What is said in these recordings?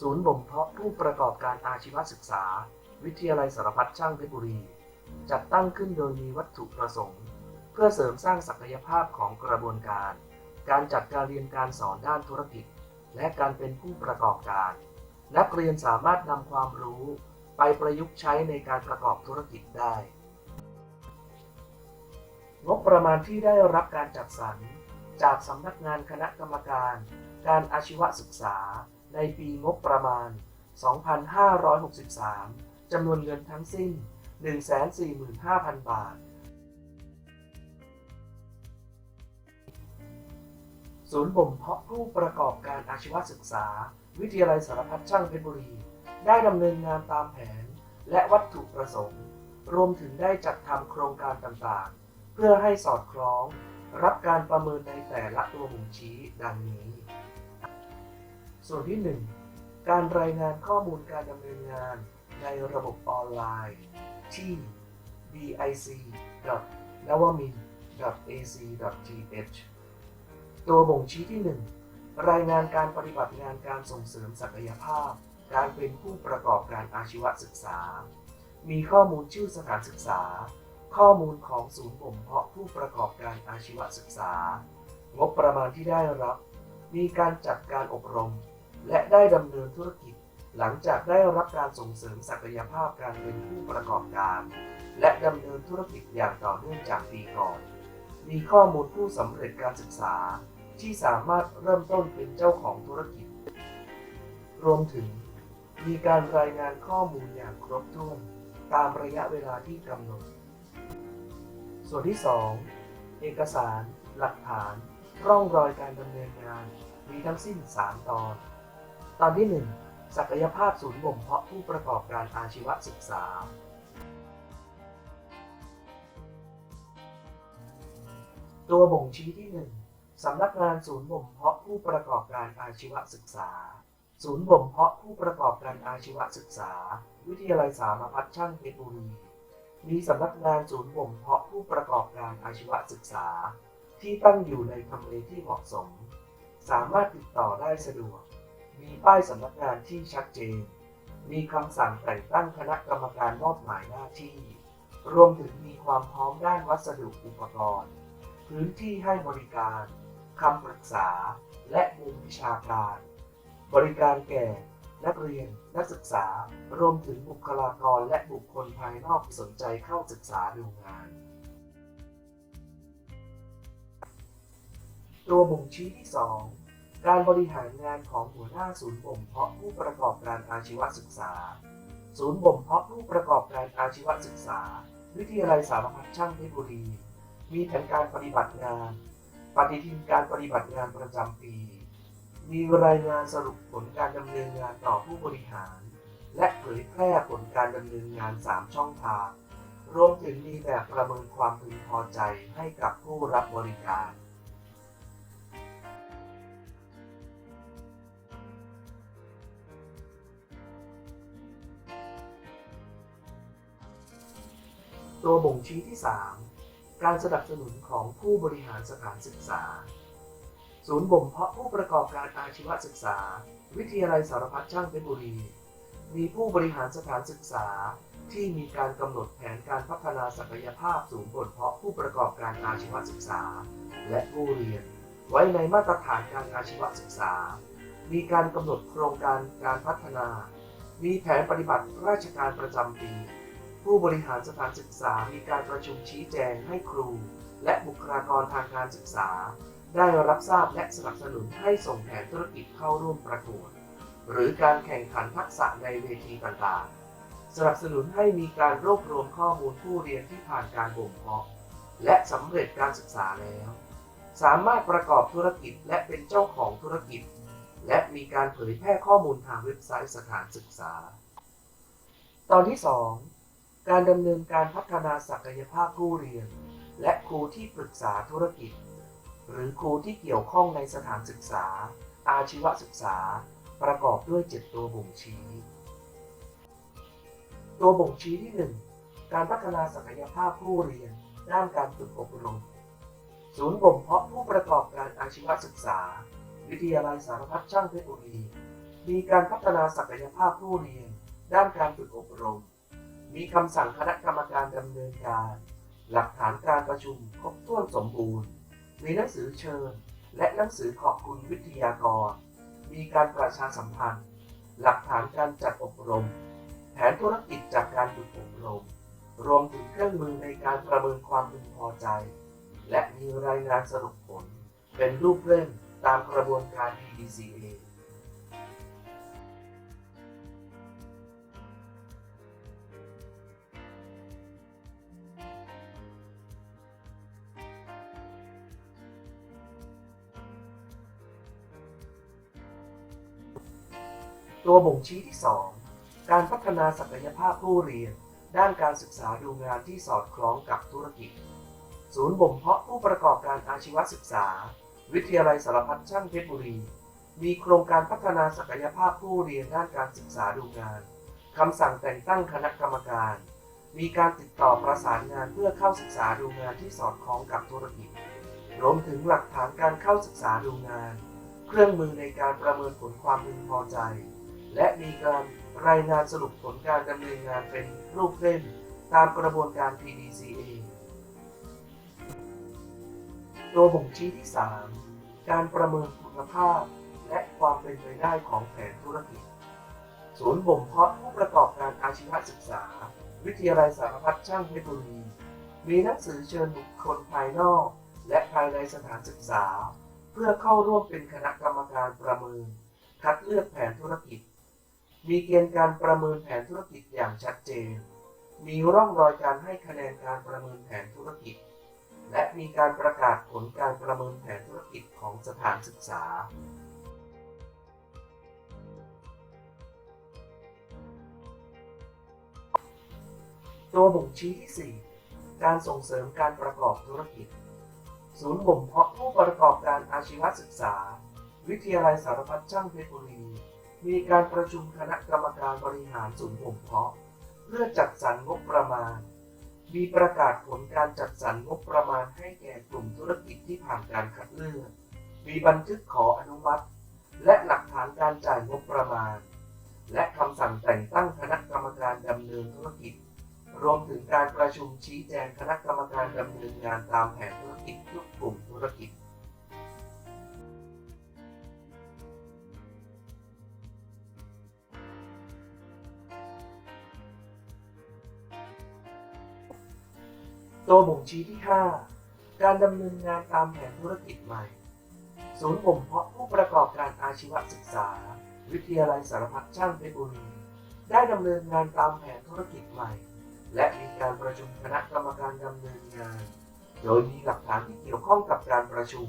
ศูนย์บ่มเพาะผู้ประกอบการอาชีวศึกษา วิทยาลัยสารพัดช่างเพชรบุรี จัดตั้งขึ้นโดยมีวัตถุประสงค์ เพื่อเสริมสร้างศักยภาพของกระบวนการ การจัดการเรียนการสอนด้านธุรกิจ และการเป็นผู้ประกอบการ นักเรียนสามารถนำความรู้ ไปประยุกต์ใช้ในการประกอบธุรกิจได้ งบประมาณที่ได้รับการจัดสรร จากสำนักงานคณะกรรมการ การอาชีวศึกษา ในปีงบประมาณ 2563 จำนวนเงินทั้งสิ้น 145,000 บาท ศูนย์บ่มเพาะผู้ประกอบการอาชีวศึกษา วิทยาลัยสารพัดช่างเพชรบุรี ได้ดำเนินงานตามแผนและวัตถุประสงค์ รวมถึงได้จัดทำโครงการต่างๆ เพื่อให้สอดคล้อง รับการประเมินในแต่ละตัวบ่งชี้ดังนี้ ส่วนที่ 1 การรายงานข้อมูลการดำเนินงานในระบบออนไลน์ ที่ bic.navamin.ac.th ตัวบ่งชี้ที่ 1 รายงานการปฏิบัติงานการส่งเสริมศักยภาพ การเป็นผู้ประกอบการอาชีวศึกษา มีข้อมูลชื่อสถานศึกษา ข้อมูลของศูนย์บ่มเพาะผู้ประกอบการอาชีวศึกษา งบประมาณที่ได้รับ มีการจัดการอบรม และได้ดำเนินธุรกิจ หลังจากได้รับการส่งเสริมศักยภาพการเป็นผู้ประกอบการ และดำเนินธุรกิจอย่างต่อเนื่องจากปีก่อน มีข้อมูลผู้สำเร็จการศึกษา ที่สามารถเริ่มต้นเป็นเจ้าของธุรกิจ รวมถึง มีการรายงานข้อมูลอย่างครบถ้วน ตามระยะเวลาที่กำหนด ส่วนที่ 2 เอกสาร หลักฐาน ร่องรอยการดำเนินงาน มีทั้งสิ้น 3 ตอน ตอนที่ 1 ศักยภาพศูนย์บ่มเพาะผู้ประกอบการอาชีวศึกษา ตัวบ่งชี้ที่ 1 สำนักงานศูนย์บ่มเพาะผู้ประกอบการอาชีวศึกษา ศูนย์บ่มเพาะผู้ประกอบการอาชีวศึกษา วิทยาลัยสารพัดช่างเพชรบุรีมีสำนักงานศูนย์บ่มเพาะผู้ประกอบการอาชีวศึกษา ที่ตั้งอยู่ในทำเลที่เหมาะสม สามารถติดต่อได้สะดวก มีป้ายสำนักงานที่ชัดเจน มีคำสั่งแต่งตั้งคณะกรรมการมอบหมายหน้าที่ รวมถึงมีความพร้อมด้านวัสดุอุปกรณ์ พื้นที่ให้บริการ คำปรึกษา และมุมวิชาการ บริการแก่ นักเรียน นักศึกษา รวมถึงบุคลากรและบุคคลภายนอกที่สนใจเข้าศึกษาดูงาน ตัวบ่งชี้ที่ 2 การบริหารงานของหัวหน้าศูนย์บ่มเพาะผู้ประกอบการอาชีวศึกษา ศูนย์บ่มเพาะผู้ประกอบการอาชีวศึกษา วิทยาลัยสารพัดช่างเพชรบุรี มีแผนการปฏิบัติงาน ปฏิทินการปฏิบัติงานประจำปี มีรายงานสรุปผลการดำเนินงานต่อผู้บริหาร และเผยแพร่ผลการดำเนินงาน 3 ช่องทาง รวมถึงมีแบบประเมินความพึงพอใจให้กับผู้รับบริการ ตัวบ่งชี้ที่ 3 การสนับสนุนของผู้บริหารสถานศึกษา ศูนย์บ่มเพาะผู้ประกอบการอาชีวศึกษา วิทยาลัยสารพัดช่างเพชรบุรี มีผู้บริหารสถานศึกษาที่มีการกำหนดแผนการพัฒนาศักยภาพศูนย์บ่มเพาะผู้ประกอบการอาชีวศึกษา และผู้เรียน ไว้ในมาตรฐานการอาชีวศึกษา มีการกำหนดโครงการการพัฒนา มีแผนปฏิบัติราชการประจำปี ผู้บริหารสถานศึกษามีการประชุมชี้แจงให้ครู และบุคลากรทางการศึกษา ได้รับทราบและสนับสนุนให้ส่งแผนธุรกิจเข้าร่วมประกวด หรือการแข่งขันทักษะในเวทีต่างๆ สนับสนุนให้มีการรวบรวมข้อมูลผู้เรียนที่ผ่านการบ่มเพาะ และสำเร็จการศึกษาแล้ว สามารถประกอบธุรกิจและเป็นเจ้าของธุรกิจ และมีการเผยแพร่ข้อมูลทางเว็บไซต์สถานศึกษา ตอนที่ 2 การดำเนินการพัฒนาศักยภาพผู้เรียน และครูที่ปรึกษาธุรกิจ หรือครูที่เกี่ยวข้องในสถานศึกษา อาชีวศึกษา ประกอบด้วย 7 ตัวบ่งชี้ ตัวบ่งชี้ที่ 1 การพัฒนาศักยภาพผู้เรียน ด้านการฝึกอบรม ศูนย์บ่มเพาะผู้ประกอบการอาชีวศึกษา วิทยาลัยสารพัดช่างเพชรบุรี มีการพัฒนาศักยภาพผู้เรียน ด้านการฝึกอบรม มีคำสั่งคณะกรรมการดำเนินการ หลักฐานการประชุมครบถ้วนสมบูรณ์ มีหนังสือเชิญ และหนังสือขอบคุณวิทยากร มีการประชาสัมพันธ์ หลักฐานการจัดอบรม แผนธุรกิจจากการฝึกอบรม รวมถึงเครื่องมือในการประเมินความพึงพอใจ และมีรายงานสรุปผล เป็นรูปเล่มตามกระบวนการ PDCA ตัวบ่งชี้ที่ 2 การพัฒนาศักยภาพผู้เรียน ด้านการศึกษาดูงานที่สอดคล้องกับธุรกิจ ศูนย์บ่มเพาะผู้ประกอบการอาชีวศึกษา วิทยาลัยสารพัดช่างเพชรบุรี มีโครงการพัฒนาศักยภาพผู้เรียนด้านการศึกษาดูงานคำสั่งแต่งตั้งคณะกรรมการ มีการติดต่อประสานงานเพื่อเข้าศึกษาดูงานที่สอดคล้องกับธุรกิจ รวมถึงหลักฐานการเข้าศึกษาดูงาน เครื่องมือในการประเมินผลความพึงพอใจ และมีการรายงานสรุปผลการดำเนินงานเป็นรูปเล่มตามกระบวนการ PDCA ตัวบ่งชี้ที่ 3 การประเมินคุณภาพ และความเป็นไปได้ของแผนธุรกิจ ศูนย์บ่มเพาะผู้ประกอบการอาชีวศึกษา วิทยาลัยสารพัดช่างเพชรบุรีมีหนังสือเชิญบุคคลภายนอก และภายในสถานศึกษา เพื่อเข้าร่วมเป็นคณะกรรมการประเมิน คัดเลือกแผนธุรกิจ มีเกณฑ์การประเมินแผนธุรกิจอย่างชัดเจน มีร่องรอยการให้คะแนนการประเมินแผนธุรกิจ และมีการประกาศผลการประเมินแผนธุรกิจของสถานศึกษา ตัวบ่งชี้ที่ 4 การส่งเสริมการประกอบธุรกิจ ศูนย์บ่มเพาะผู้ประกอบการอาชีวศึกษา วิทยาลัยสารพัดช่างเพชรบุรี มีการประชุมคณะกรรมการบริหารศูนย์บ่มเพาะ เพื่อจัดสรรงบประมาณ มีประกาศผลการจัดสรรงบประมาณให้แก่กลุ่มธุรกิจที่ผ่านการคัดเลือก มีบันทึกขออนุมัติ และหลักฐานการจ่ายงบประมาณ และคำสั่งแต่งตั้งคณะกรรมการดำเนินธุรกิจ รวมถึงการประชุมชี้แจงคณะกรรมการดำเนินงานตามแผนธุรกิจทุกกลุ่มธุรกิจ ตัวบ่งชี้ที่ 5 การดำเนินงานตามแผนธุรกิจใหม่ ศูนย์บ่มเพาะผู้ประกอบการอาชีวศึกษา วิทยาลัยสารพัดช่างเพชรบุรีได้ดำเนินงานตามแผนธุรกิจใหม่ และมีการประชุมคณะกรรมการดำเนินงาน โดยมีหลักฐานที่เกี่ยวข้องกับการประชุม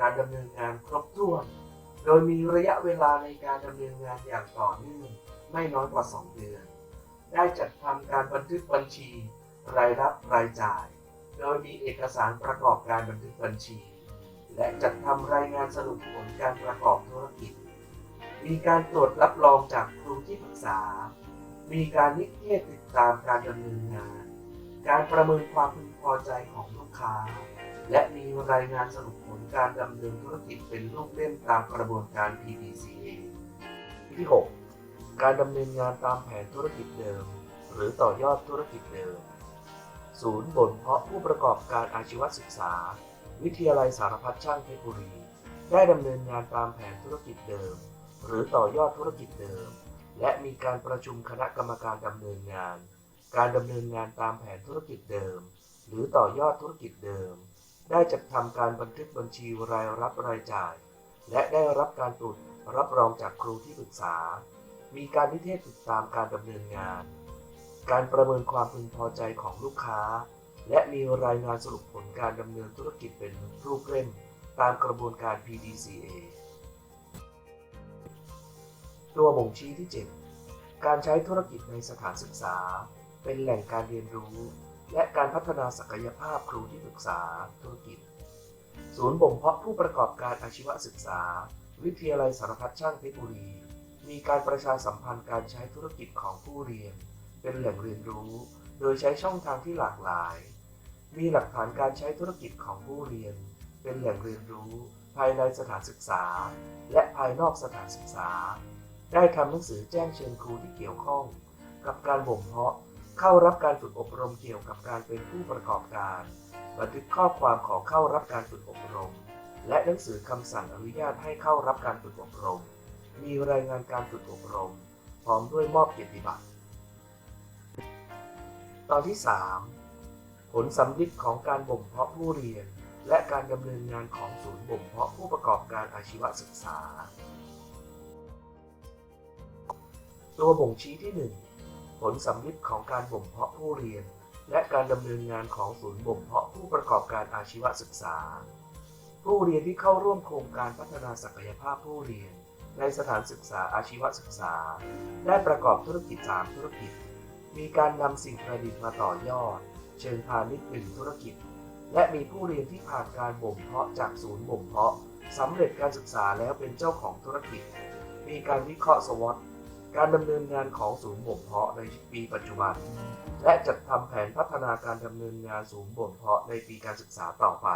การดำเนินงานครบถ้วน โดยมีระยะเวลาในการดำเนินงานอย่างต่อเนื่องไม่น้อยกว่า 2 เดือน ได้จัดทำการบันทึกบัญชี รายรับรายจ่าย โดยมีเอกสารประกอบการบันทึกบัญชี และจัดทำรายงานสรุปผลการประกอบธุรกิจ มีการตรวจรับรองจากครูที่ปรึกษา มีการนิเทศติดตามการดำเนินงาน การประเมินความพึงพอใจของลูกค้า และมีรายงานสรุปผลการดำเนินธุรกิจเป็นรูปเล่มตามกระบวนการ PDCA ที่ 6 การดำเนินงานตามแผนธุรกิจเดิม หรือต่อยอดธุรกิจเดิม ศูนย์บ่มเพาะผู้ประกอบการอาชีวศึกษา วิทยาลัยสารพัดช่างเพชรบุรีได้ดำเนินงานตามแผนธุรกิจเดิม หรือต่อยอดธุรกิจเดิม และมีการประชุมคณะกรรมการดำเนินงาน การดำเนินงานตามแผนธุรกิจเดิม หรือต่อยอดธุรกิจเดิม ได้จัดทำการบันทึกบัญชีรายรับรายจ่าย และได้รับการตรวจรับรองจากครูที่ปรึกษา มีการนิเทศติดตามการดำเนินงาน การประเมินความพึงพอใจของลูกค้า และมีรายงานสรุปผลการดำเนินธุรกิจเป็นรูปเล่มตามกระบวนการ PDCA ตัวบ่งชี้ที่ 7 การใช้ธุรกิจในสถานศึกษา เป็นแหล่งการเรียนรู้ และการพัฒนาศักยภาพครูที่ปรึกษาธุรกิจ ศูนย์บ่มเพาะผู้ประกอบการอาชีวศึกษา วิทยาลัยสารพัดช่างเพชรบุรี มีการประชาสัมพันธ์การใช้ธุรกิจของผู้เรียน เป็นแหล่งเรียนรู้ โดยใช้ช่องทางที่หลากหลาย มีหลักฐานการใช้ธุรกิจของผู้เรียน เป็นแหล่งเรียนรู้ ภายในสถานศึกษา และภายนอกสถานศึกษา ได้ทำหนังสือแจ้งเชิญครูที่เกี่ยวข้อง กับการบ่มเพาะ เข้ารับการฝึกอบรมเกี่ยวกับการเป็นผู้ประกอบการ บันทึกข้อความขอเข้ารับการฝึกอบรม และหนังสือคำสั่งอนุญาตให้เข้ารับการฝึกอบรม มีรายงานการฝึกอบรม พร้อมด้วยมอบเกียรติบัตร อนที่ 3 ผลสำลิดของการบ่มเพาะผู้เรียน และการดำเนินงานของศูนย์บ่มเพาะผู้ประกอบการอาชีวศึกษา ตัวบ่งชี้ที่ 1 ผลสำลิดของการบ่มเพาะผู้เรียน และการดำเนินงานของศูนย์บ่มเพาะผู้ประกอบการอาชีวศึกษา ผู้เรียนที่เข้าร่วมโครงการพัฒนาศักยภาพผู้เรียน ในสถานศึกษาอาชีวศึกษา ได้ประกอบธุรกิจ 3 ธุรกิจ มีการนำสิ่งประดิษฐ์มาต่อยอด เชิงพาณิชย์หนึ่งธุรกิจ และมีผู้เรียนที่ผ่านการบ่มเพาะจากศูนย์บ่มเพาะสำเร็จการศึกษาแล้วเป็นเจ้าของธุรกิจ มีการวิเคราะห์สวอตการดำเนินงานของศูนย์บ่มเพาะในปีปัจจุบัน และจัดทำแผนพัฒนาการดำเนินงานศูนย์บ่มเพาะในปีการศึกษาต่อไป